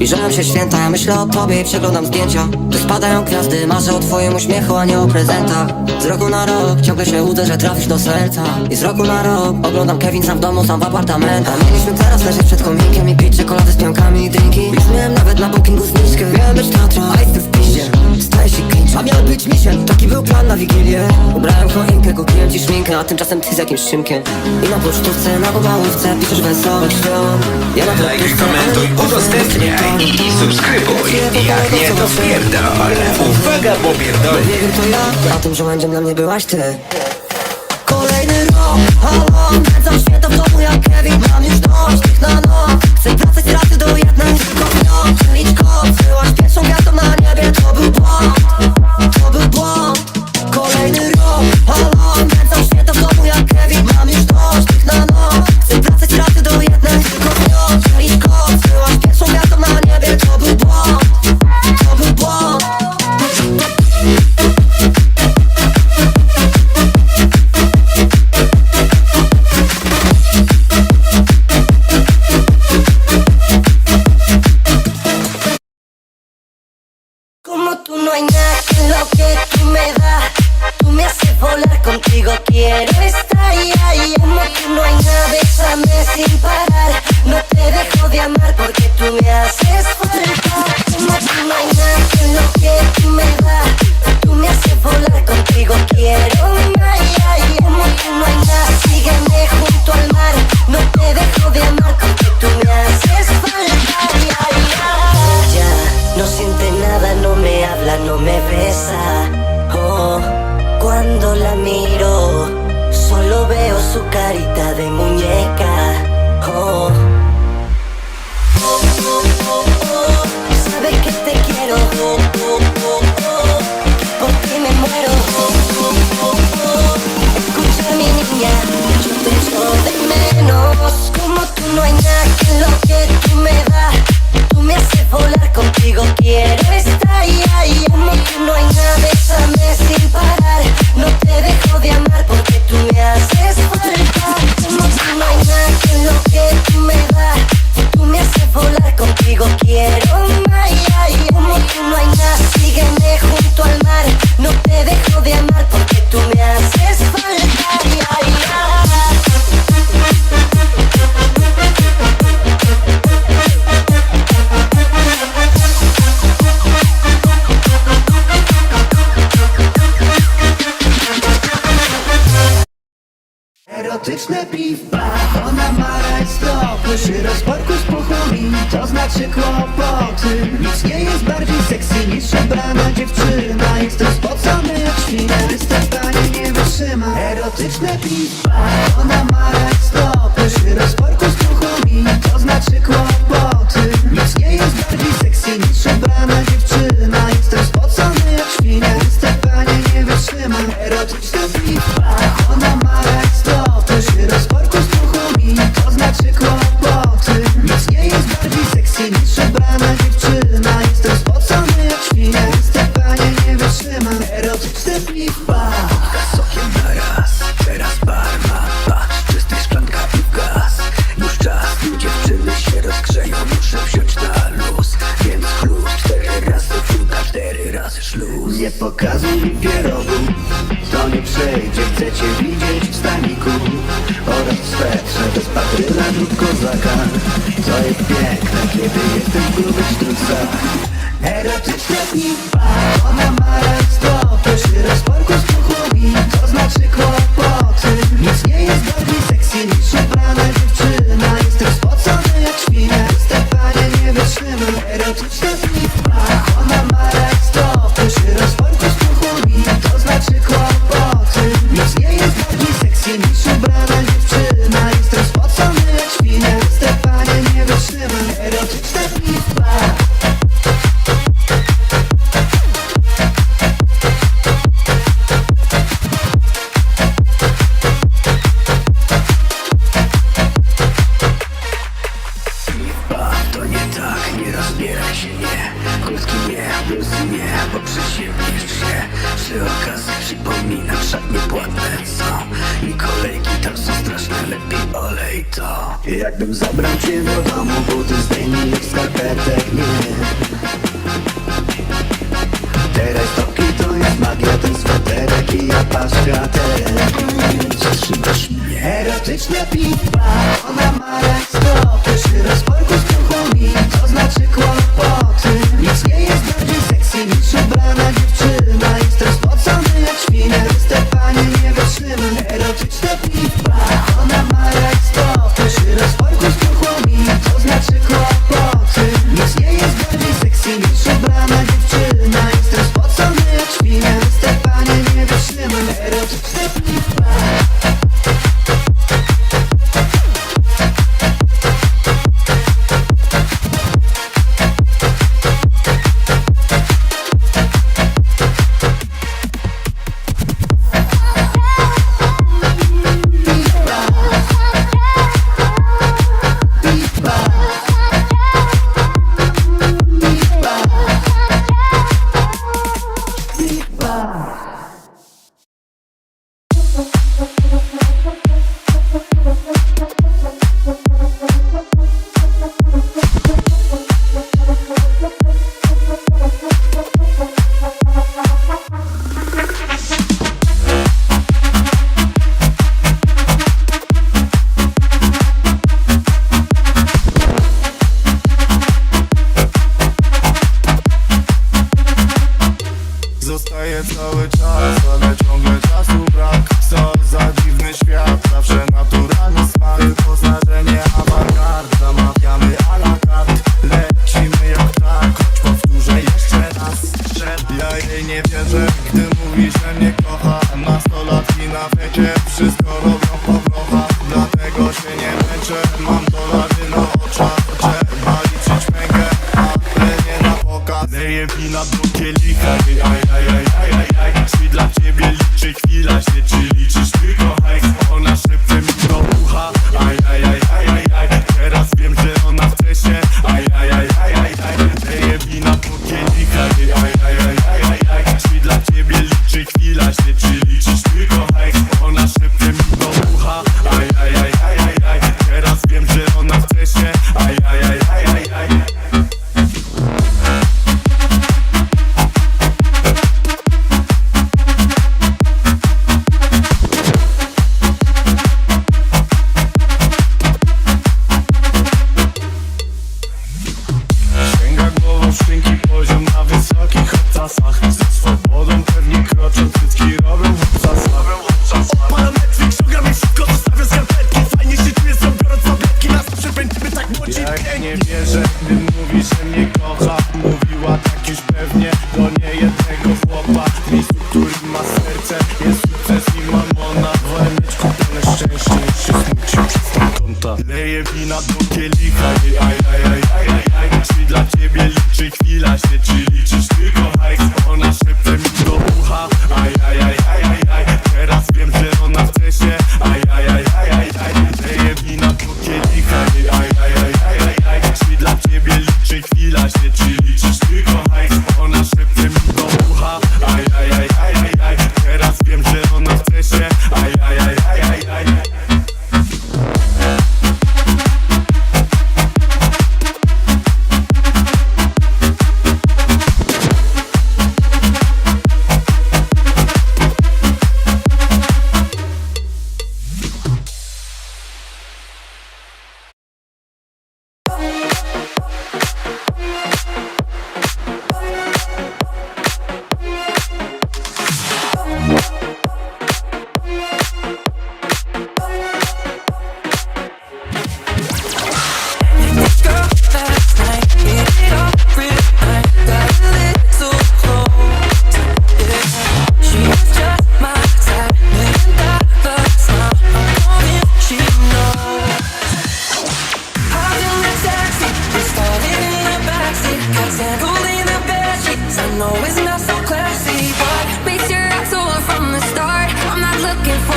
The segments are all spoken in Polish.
Zbliżają się święta, ja myślę o tobie i przeglądam zdjęcia. Tu spadają gwiazdy, marzę o twoim uśmiechu, a nie o prezentach. Z roku na rok ciągle się łudzę, że trafisz do serca. I z roku na rok oglądam Kevin sam w domu, sam w apartamentach. Mieliśmy teraz leżeć przed kominkiem i pić czekolady z pionkami i drinki. Już miałem nawet na bookingu zniżkę. Miałem być a jestem w piździe Staje się cringe, a miał być mission Taki był plan na Wigilię. Ubrałem choinkę, kupiłem ci szminkę A tymczasem ty z jakimś szymkiem. I na pocztówce, na gumałówce Piszesz wesołych świąt. Ja na Lajkuj, podpisce, komentuj, udostępniaj i subskrybuj. Jak nie, to wpierdol. Uwaga, bo pierdol. Nie wiem to ja, a tym żołędziem dla mnie byłaś ty. Kolejny rok, halo Kręcam święta w domu jak Kevin. Mam już dość tych na noc. Chcę wracać z raty do jednej Tylko wciąż licz kod Byłaś me, tú me Erotyczne piwba, ona ma rajstopy Przy rozporku z puchami, to znaczy kłopoty. Nic nie jest bardziej sexy niż przebrana dziewczyna. Jestem spocony jak świnia, występanie nie wytrzyma. Erotyczne piwba, lub kozaka. To jest piękne, kiedy jestem w grubych sztrucach Erotyczna pipa, ona ma rajstopy Przy rozporku z to znaczy kłopoty na piwa Ona ma rak stopy Przy rozporku z kruchłami To znaczy kłopoty. Nic nie jest bardziej sexy niż ubrana dziewczyna. Jest rozpocony jak świnia Stefanie nie wytrzyma Erotyczne piwa. Ona ma rak stopy Przy rozporku z kruchłami To znaczy kłopoty. Nic nie jest bardziej sexy niż ubrana dziewczyna. Jest rozpocony jak świnia Stefanie nie wytrzyma Erotyczne piwa.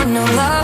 no love.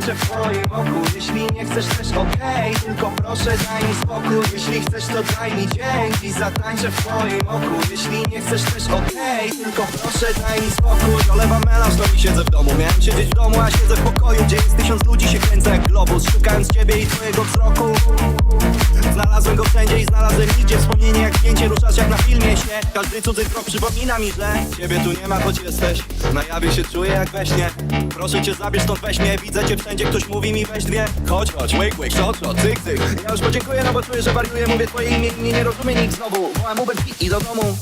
Dzięki Zatańczę w twoim oku Jeśli nie chcesz też okej. Tylko proszę daj mi spokój. Jeśli chcesz to daj mi dzięki. Zatańczę w twoim oku. Jeśli nie chcesz też okej. Tylko proszę daj mi spokój. Dolewam melanż, no i siedzę w domu. Miałem siedzieć w domu, a siedzę w pokoju Gdzie jest tysiąc ludzi, się kręcę jak globus. Szukając ciebie i twojego wzroku. Znalazłem go wszędzie i znalazłem nigdzie. Wspomnienie jak zdjęcie, ruszasz jak na filmie śnie Każdy cudzy krok przypomina mi tle Ciebie tu nie ma, choć jesteś. Na jawie się czuję jak we śnie. Proszę cię zabierz stąd weź mnie Widzę cię wszędzie, ktoś mówi mi weź dwie Chodź, chodź, wake, wake, shot, shot, cyk, cyk. Ja już podziękuję, no bo czuję, że wariuję Mówię twoje imię i nie rozumie nikt znowu. Wołam Uber i do domu.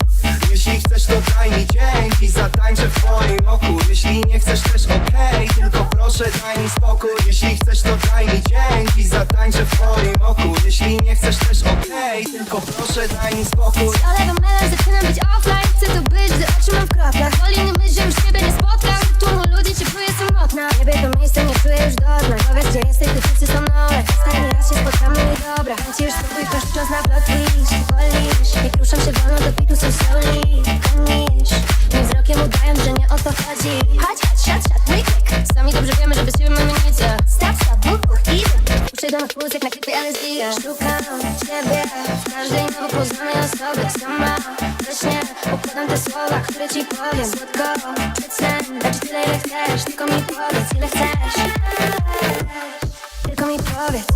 Jeśli chcesz to daj mi dzięki Zatańczę w twoim oku. Jeśli nie chcesz też okej Tylko proszę daj mi spokój. Jeśli chcesz to daj mi dzięki Zatańczę w twoim oku. Jeśli nie chcesz też okej Tylko proszę daj mi spokój. Olewam melanż, zaczynam być offline. Chcę tu być, mi powiedz ile chcesz Tylko mi powiedz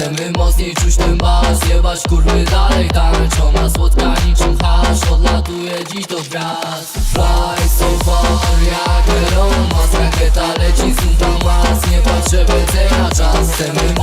Chcemy mocniej czuć ten bas Jebać kurwy dalej tańczona Słodka niczym hasz Odlatuje dziś do gwiazd Fly so far jak Elon Musk Rakieta leci znów na Mars Nie patrzę więcej na czas. Chcemy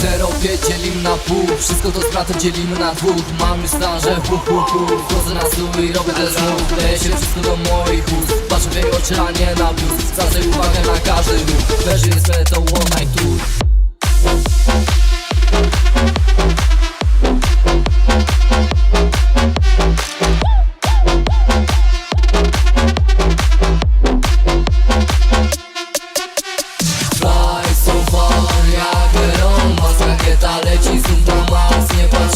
Zero dzielimy na pół Wszystko to bratem dzielimy na dwóch. Mam już stan, że hu hu hu. Wchodzę na stół i robię ten znów Leje się wszystko do moich ust. Patrzę w jej oczy, a nie na plus Zwracaj uwagę na każdy ruch Leży jest to one night tour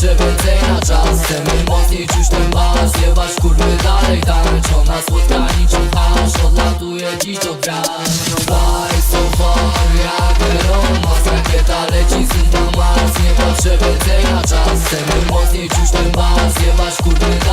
Patrzę więcej na czas. Chcemy mocniej czuć ten bas Jebać kurwy dalej tańczona Słodka niczym hasz Odlatuje dziś do gwiazd Fly so far jak Musk Rakieta leci na Mars Nie patrzę więcej na czas. Chcemy mocniej czuć ten bas Jebać kurwy